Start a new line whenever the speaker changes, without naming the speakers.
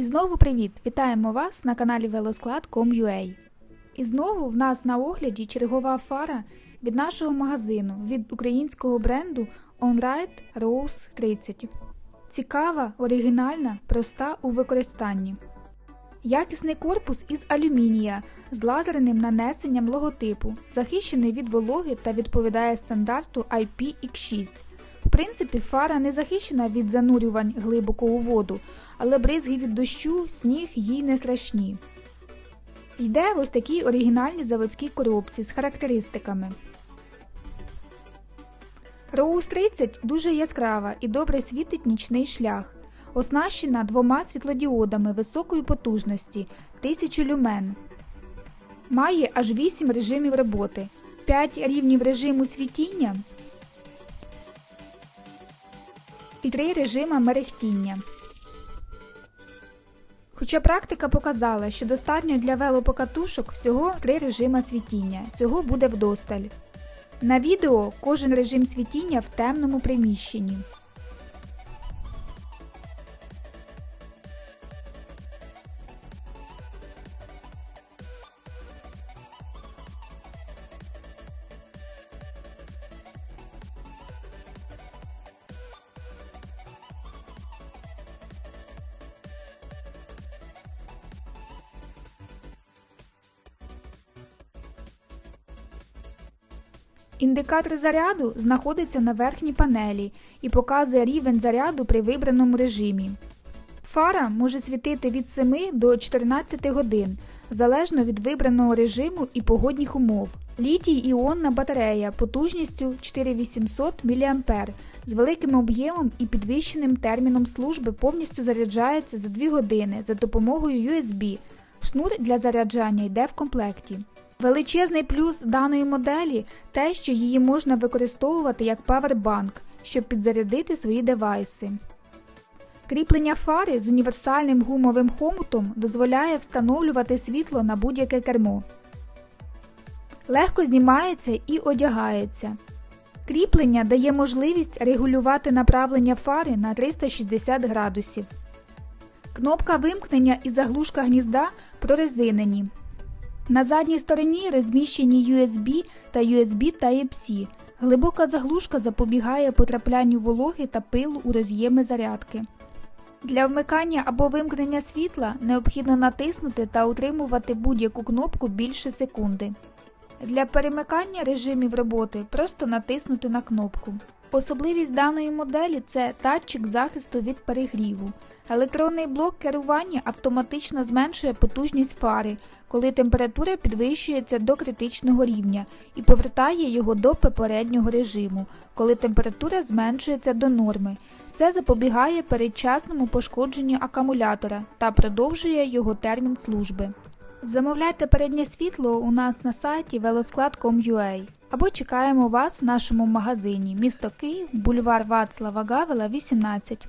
І знову привіт! Вітаємо вас на каналі Велосклад.com.ua І знову в нас на огляді чергова фара від нашого магазину від українського бренду OnRide Rose 30. Цікава, оригінальна, проста у використанні. Якісний корпус із алюмінія з лазерним нанесенням логотипу, захищений від вологи та відповідає стандарту IPX6. В принципі, фара не захищена від занурювань глибоко у воду, але бризги від дощу, сніг їй не страшні. Йде ось такій оригінальній заводській коробці з характеристиками. Роуз 30 дуже яскрава і добре світить нічний шлях. Оснащена двома світлодіодами високої потужності 1000 люмен. Має аж 8 режимів роботи, 5 рівнів режиму світіння і 3 режима мерехтіння. Хоча практика показала, що достатньо для велопокатушок всього три режима світіння. Цього буде вдосталь. На відео кожен режим світіння в темному приміщенні. Індикатор заряду знаходиться на верхній панелі і показує рівень заряду при вибраному режимі. Фара може світити від 7 до 14 годин залежно від вибраного режиму і погодних умов. Літій іонна батарея потужністю 4800 мА з великим об'ємом і підвищеним терміном служби повністю заряджається за 2 години за допомогою USB. Шнур для заряджання йде в комплекті. Величезний плюс даної моделі те, що її можна використовувати як павербанк, щоб підзарядити свої девайси. Кріплення фари з універсальним гумовим хомутом дозволяє встановлювати світло на будь-яке кермо. Легко знімається і одягається. Кріплення дає можливість регулювати направлення фари на 360 градусів. Кнопка вимкнення і заглушка гнізда прорезинені. На задній стороні розміщені USB та USB Type-C. Глибока заглушка запобігає потраплянню вологи та пилу у роз'єми зарядки. Для вмикання або вимкнення світла необхідно натиснути та утримувати будь-яку кнопку більше секунди. Для перемикання режимів роботи просто натиснути на кнопку. Особливість даної моделі це датчик захисту від перегріву. Електронний блок керування автоматично зменшує потужність фари, коли температура підвищується до критичного рівня, і повертає його до попереднього режиму, коли температура зменшується до норми. Це запобігає передчасному пошкодженню акумулятора та продовжує його термін служби. Замовляйте переднє світло у нас на сайті velosklad.com.ua або чекаємо вас в нашому магазині місто Київ, бульвар Вацлава Гавела, 18.